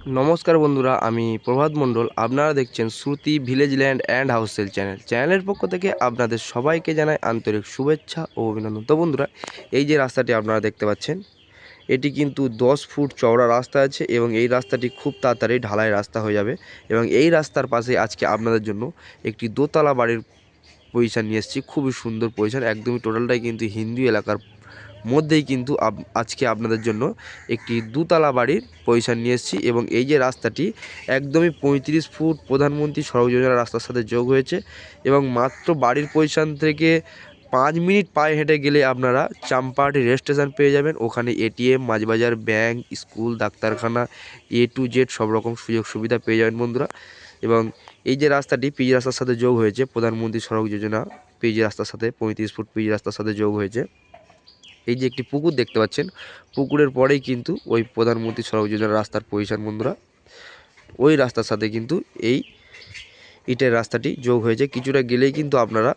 নমস্কার বন্ধুরা, আমি প্রভাত মণ্ডল। আপনারা দেখছেন Shruti village land and house sale channel. চ্যানেলের পক্ষ থেকে আপনাদের সবাইকে জানাই আন্তরিক শুভেচ্ছা ও অভিনন্দন। তো বন্ধুরা, এই যে রাস্তাটি আপনারা দেখতে পাচ্ছেন, এটি কিন্তু দশ ফুট চওড়া রাস্তা আছে এবং এই রাস্তাটি খুব তাড়াতাড়ি ঢালাই রাস্তা হয়ে যাবে এবং এই রাস্তার পাশে আজকে আপনাদের জন্য একটি দোতলা বাড়ির পজিশান নিয়ে এসেছি। খুবই সুন্দর পজিশান, একদমই টোটালটাই কিন্তু হিন্দু এলাকার মধ্যেই কিন্তু আজকে আপনাদের জন্য একটি দুতলা বাড়ির পজিশান নিয়ে এসেছি এবং এই যে রাস্তাটি একদমই পঁয়ত্রিশ ফুট প্রধানমন্ত্রী সড়ক যোজনা রাস্তার সাথে যোগ হয়েছে এবং মাত্র বাড়ির পজিশান থেকে পাঁচ মিনিট পায়ে হেঁটে গেলে আপনারা চাম্পাহাটি রেল স্টেশন পেয়ে যাবেন। ওখানে এটিএম মাঝবাজার ব্যাংক, স্কুল, ডাক্তারখানা, এ টু জেড সব রকম সুযোগ সুবিধা পেয়ে যাবেন বন্ধুরা। এবং এই যে রাস্তাটি পিজি রাস্তার সাথে যোগ হয়েছে, প্রধানমন্ত্রী সড়ক যোজনা পিজি রাস্তার সাথে, পঁয়ত্রিশ ফুট পিজি রাস্তার সাথে যোগ হয়েছে। এই যে একটি পুকুর দেখতে পাচ্ছেন, পুকুরের পরেই কিন্তু ওই প্রধানমন্ত্রী সড়ক যোজনার রাস্তার পজিশন বন্ধুরা, ওই রাস্তার সাথে কিন্তু এই ইটের রাস্তাটি যোগ হয়েছে। কিছুটা গেলেই কিন্তু আপনারা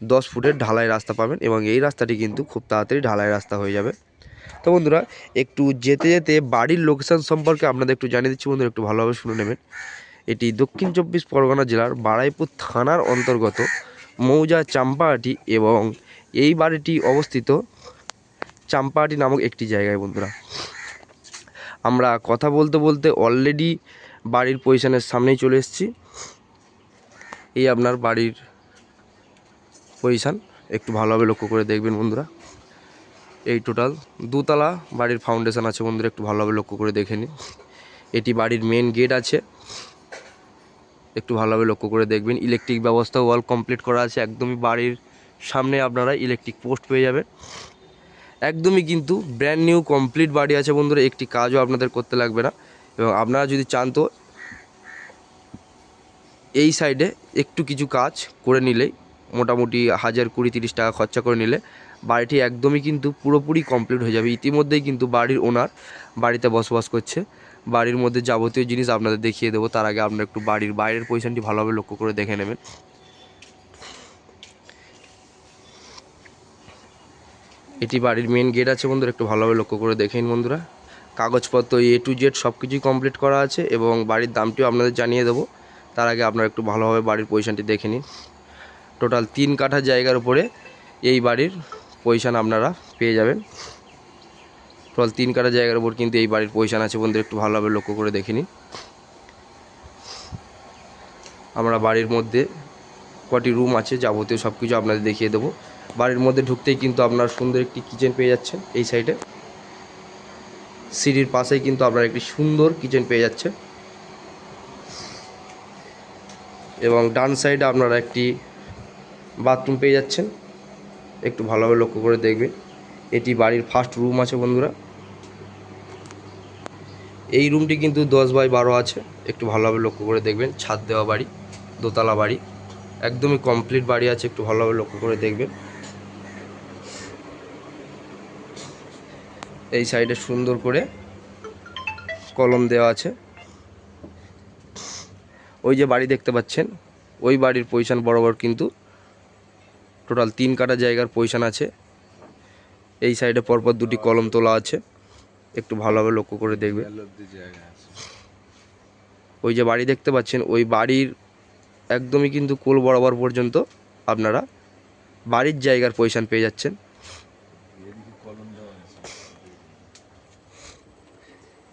দশ ফুটের ঢালাই রাস্তা পাবেন এবং এই রাস্তাটি কিন্তু খুব তাড়াতাড়ি ঢালাই রাস্তা হয়ে যাবে। তো বন্ধুরা, একটু যেতে যেতে বাড়ির লোকেশান সম্পর্কে আপনাদের একটু জানিয়ে দিচ্ছি বন্ধুরা, একটু ভালোভাবে শুনে নেবেন। এটি দক্ষিণ চব্বিশ পরগনা জেলার বারাইপুর থানার অন্তর্গত মৌজা চাম্পাহাটি এবং এই বাড়িটি অবস্থিত চাম্পাহাটি নামক একটি জায়গায় বন্ধুরা। আমরা কথা বলতে বলতে অলরেডি বাড়ির পজিশনের সামনেই চলে এসেছি। এই আপনার বাড়ির পজিশান একটু ভালোভাবে লক্ষ্য করে দেখবেন বন্ধুরা। এই টোটাল দুতলা বাড়ির ফাউন্ডেশন আছে বন্ধুরা, একটু ভালোভাবে লক্ষ্য করে দেখে নিন। এটি বাড়ির মেন গেট আছে। একটু ভালোভাবে লক্ষ্য করে দেখবেন। ইলেকট্রিক ব্যবস্থা ওয়াল কমপ্লিট করা আছে। একদমই বাড়ির সামনে আপনারা ইলেকট্রিক পোস্ট পেয়ে যাবেন। একদমই কিন্তু ব্র্যান্ড নিউ কমপ্লিট বাড়ি আছে বন্ধুরা। একটি কাজও আপনাদের করতে লাগবে না। এবং আপনারা যদি চান তো এই সাইডে একটু কিছু কাজ করে নিলেই মোটামুটি হাজার কুড়ি, তিরিশ টাকা খরচা করে নিলে, বাড়িটি একদমই কিন্তু পুরোপুরি কমপ্লিট হয়ে যাবে। ইতিমধ্যেই কিন্তু বাড়ির ওনার বাড়িতে বসবাস করছে। বাড়ির মধ্যে যাবতীয় জিনিস আপনাদের দেখিয়ে দেবো। তার আগে আপনারা একটু বাড়ির বাইরের পজিশনটি ভালোভাবে লক্ষ্য করে দেখে নেবেন। এটি বাড়ির মেন গেট আছে বন্ধুরা, একটু ভালোভাবে লক্ষ্য করে দেখে নিন বন্ধুরা। কাগজপত্র এ টু জেড সব কিছুই কমপ্লিট করা আছে এবং বাড়ির দামটিও আপনাদের জানিয়ে দেবো। তার আগে আপনারা একটু ভালোভাবে বাড়ির পজিশনটি দেখে নিন। টোটাল তিন কাঠা জায়গার উপরে এই বাড়ির পজিশন আপনারা পেয়ে যাবেন। টোটাল তিন কাঠা জায়গার উপর কিন্তু এই বাড়ির পজিশন আছে বন্ধুরা, একটু ভালোভাবে লক্ষ্য করে দেখে নিন। আমরা বাড়ির মধ্যে কটি রুম আছে যাবতীয় সব কিছু আপনাদের দেখিয়ে দেবো। বাড়ির মধ্যে ঢুকতেই কিন্তু আপনার সুন্দর একটি কিচেন পেয়ে যাচ্ছেন এই সাইডে সিঁড়ির পাশেই কিন্তু আপনার একটি সুন্দর কিচেন পেয়ে যাচ্ছে এবং ডান সাইডে আপনারা একটি বাথরুম পেয়ে যাচ্ছেন। একটু ভালোভাবে লক্ষ্য করে দেখবেন, এটি বাড়ির ফার্স্ট রুম আছে বন্ধুরা। এই রুমটি কিন্তু দশ বাই বারো আছে, একটু ভালোভাবে লক্ষ্য করে দেখবেন, ছাদ দেওয়া বাড়ি, দোতলা বাড়ি, একদমই কমপ্লিট বাড়ি আছে, একটু ভালোভাবে লক্ষ্য করে দেখবেন। এই সাইডে সুন্দর করে কলম দেওয়া আছে। ওই যে বাড়ি দেখতে পাচ্ছেন ওই বাড়ির পজিশন বরাবর কিন্তু টোটাল তিন কাটা জায়গার পজিশন আছে। এই সাইডে পরপর দুটি কলম তোলা আছে একটু ভালোভাবে লক্ষ্য করে দেখবে ওই যে বাড়ি দেখতে পাচ্ছেন ওই বাড়ির একদমই কিন্তু কোল বরাবর পর্যন্ত আপনারা বাড়ির জায়গার পজিশন পেয়ে যাচ্ছেন।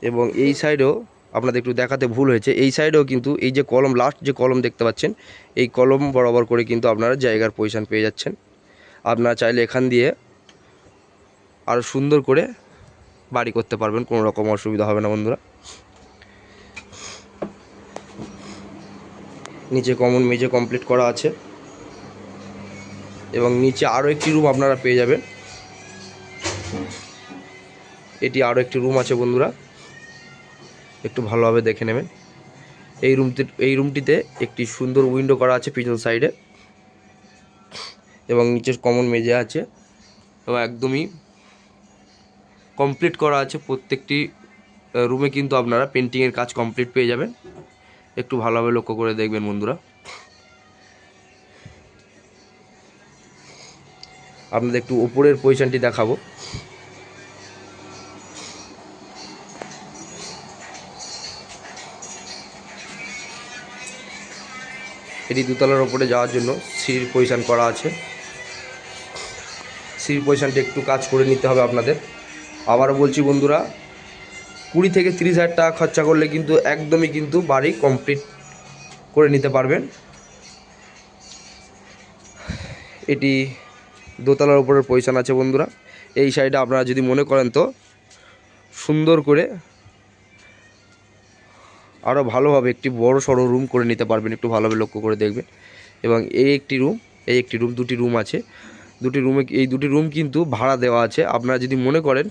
এবং এই সাইডেও আপনাদের একটু দেখাতে ভুল হয়েছে, এই সাইডেও কিন্তু এই যে কলম লাস্ট যে কলম দেখতে পাচ্ছেন, এই কলম বরাবর করে কিন্তু আপনারা জায়গার পজিশন পেয়ে যাচ্ছেন। আপনারা চাইলে এখান দিয়ে আরও সুন্দর করে বাড়ি করতে পারবেন, কোনো রকম অসুবিধা হবে না বন্ধুরা। নিচে কমন মেজে কমপ্লিট করা আছে। এবং নিচে আরও একটি রুম আপনারা পেয়ে যাবেন। এটি আরও একটি রুম আছে বন্ধুরা। একটু ভালোভাবে দেখে নেবেন। এই রুমটি, এই রুমটিতে একটি সুন্দর উইন্ডো করা আছে পিছন সাইডে এবং নিচের কমন মেজে আছে এবং একদমই কমপ্লিট করা আছে। প্রত্যেকটি রুমে কিন্তু আপনারা পেন্টিংয়ের কাজ কমপ্লিট পেয়ে যাবেন। একটু ভালোভাবে লক্ষ্য করে দেখবেন বন্ধুরা। আপনাদের একটু ওপরের পজিশনটি দেখাবো। এটি দুতলার ওপরে যাওয়ার জন্য সিঁড়ির পজিশান করা আছে। সিঁড়ির পজিশানটি একটু কাজ করে নিতে হবে আপনাদের। আবারও বলছি বন্ধুরা, কুড়ি থেকে তিরিশ হাজার টাকা খরচা করলে কিন্তু একদমই কিন্তু বাড়ি কমপ্লিট করে নিতে পারবেন। এটি দোতলার উপরের পজিশান আছে বন্ধুরা। এই সাইডে আপনারা যদি মনে করেন তো সুন্দর করে আরও ভালোভাবে একটি বড় সড়ো রুম করে নিতে পারবেন, একটু ভালোভাবে লক্ষ্য করে দেখবেন। এবং এই একটি রুম এই একটি রুম দুটি রুম আছে। দুটি রুমে এই দুটি রুম কিন্তু ভাড়া দেওয়া আছে। আপনারা যদি মনে করেন,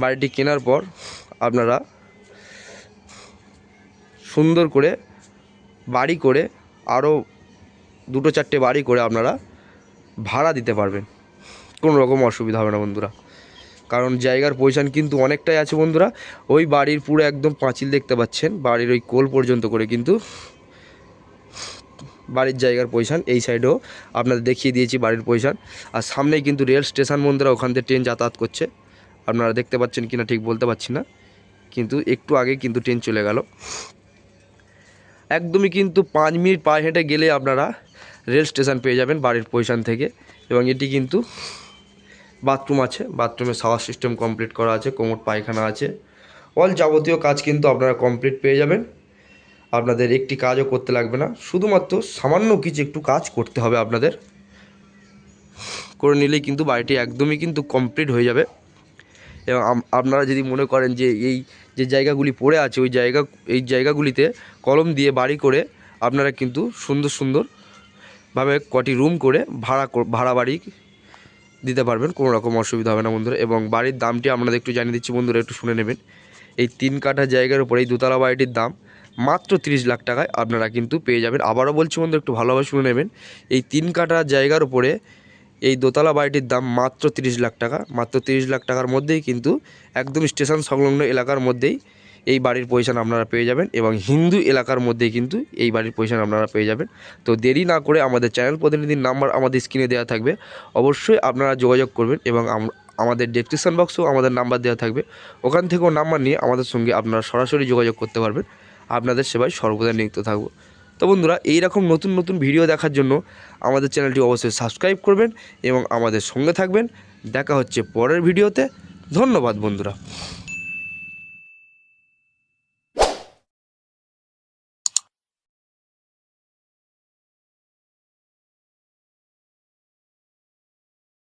বাড়িটি কেনার পর আপনারা সুন্দর করে বাড়ি করে আরও দুটো চারটে বাড়ি করে আপনারা ভাড়া দিতে পারবেন। কোনো রকম অসুবিধা হবে না বন্ধুরা। কারণ জায়গার পজিশান কিন্তু অনেকটাই আছে বন্ধুরা। ওই বাড়ির পুরো একদম পাঁচিল দেখতে পাচ্ছেন, বাড়ির ওই কোল পর্যন্ত করে কিন্তু বাড়ির জায়গার পজিশান এই সাইডেও আপনাদের দেখিয়ে দিয়েছি বাড়ির পজিশান আর সামনেই কিন্তু রেল স্টেশন বন্ধুরা, ওখান থেকে ট্রেন যাতায়াত করছে। আপনারা দেখতে পাচ্ছেন কিনা ঠিক বলতে পারছি না, কিন্তু একটু আগে কিন্তু ট্রেন চলে গেল। একদমই কিন্তু পাঁচ মিনিট পায়ে হেঁটে গেলে আপনারা রেল স্টেশন পেয়ে যাবেন বাড়ির পজিশান থেকে এবং এটি কিন্তু বাথরুম আছে, বাথরুমে শাওয়ার সিস্টেম কমপ্লিট করা আছে, কোমর পায়খানা আছে। অল যাবতীয় কাজ কিন্তু আপনারা কমপ্লিট পেয়ে যাবেন। আপনাদের একটি কাজও করতে লাগবে না। শুধুমাত্র সামান্য কিছু একটু কাজ করতে হবে আপনাদের। করে নিলেই কিন্তু বাড়িটি একদমই কিন্তু কমপ্লিট হয়ে যাবে। এবং আপনারা যদি মনে করেন যে এই যে জায়গাগুলি পড়ে আছে, ওই জায়গা, এই জায়গাগুলিতে কলম দিয়ে বাড়ি করে আপনারা কিন্তু সুন্দর সুন্দরভাবে কটি রুম করে ভাড়া ভাড়া বাড়ি দিতে পারবেন, কোনো রকম অসুবিধা হবে না বন্ধুরা। এবং বাড়ির দামটি আপনাদের একটু জানিয়ে দিচ্ছি বন্ধুরা, একটু শুনে নেবেন। এই তিন কাঠা জায়গার উপরে এই দোতলা বাড়িটির দাম মাত্র তিরিশ লাখ টাকায় আপনারা কিন্তু পেয়ে যাবেন। আবারও বলছি বন্ধু একটু ভালোভাবে শুনে নেবেন। এই তিন কাঠা জায়গার উপরে এই দোতলা বাড়িটির দাম মাত্র তিরিশ লাখ টাকা। মাত্র তিরিশ লাখ টাকার মধ্যেই কিন্তু একদম স্টেশন সংলগ্ন এলাকার মধ্যেই এই বাড়ির পজিশন আপনারা পেয়ে যাবেন এবং হিন্দু এলাকার মধ্যেই কিন্তু এই বাড়ির পজিশন আপনারা পেয়ে যাবেন। তো দেরি না করে আমাদের চ্যানেল প্রতিনিধির নাম্বার আমাদের স্ক্রিনে দেওয়া থাকবে। অবশ্যই আপনারা যোগাযোগ করবেন এবং আমাদের ডেসক্রিপশন বক্সেও আমাদের নাম্বার দেওয়া থাকবে। ওখান থেকেও নাম্বার নিয়ে আমাদের সঙ্গে আপনারা সরাসরি যোগাযোগ করতে পারবেন। আপনাদের সেবায় সর্বদা নিযুক্ত থাকব। তো বন্ধুরা, এইরকম নতুন নতুন ভিডিও দেখার জন্য আমাদের চ্যানেলটি অবশ্যই সাবস্ক্রাইব করবেন এবং আমাদের সঙ্গে থাকবেন। দেখা হচ্ছে পরের ভিডিওতে ধন্যবাদ বন্ধুরা।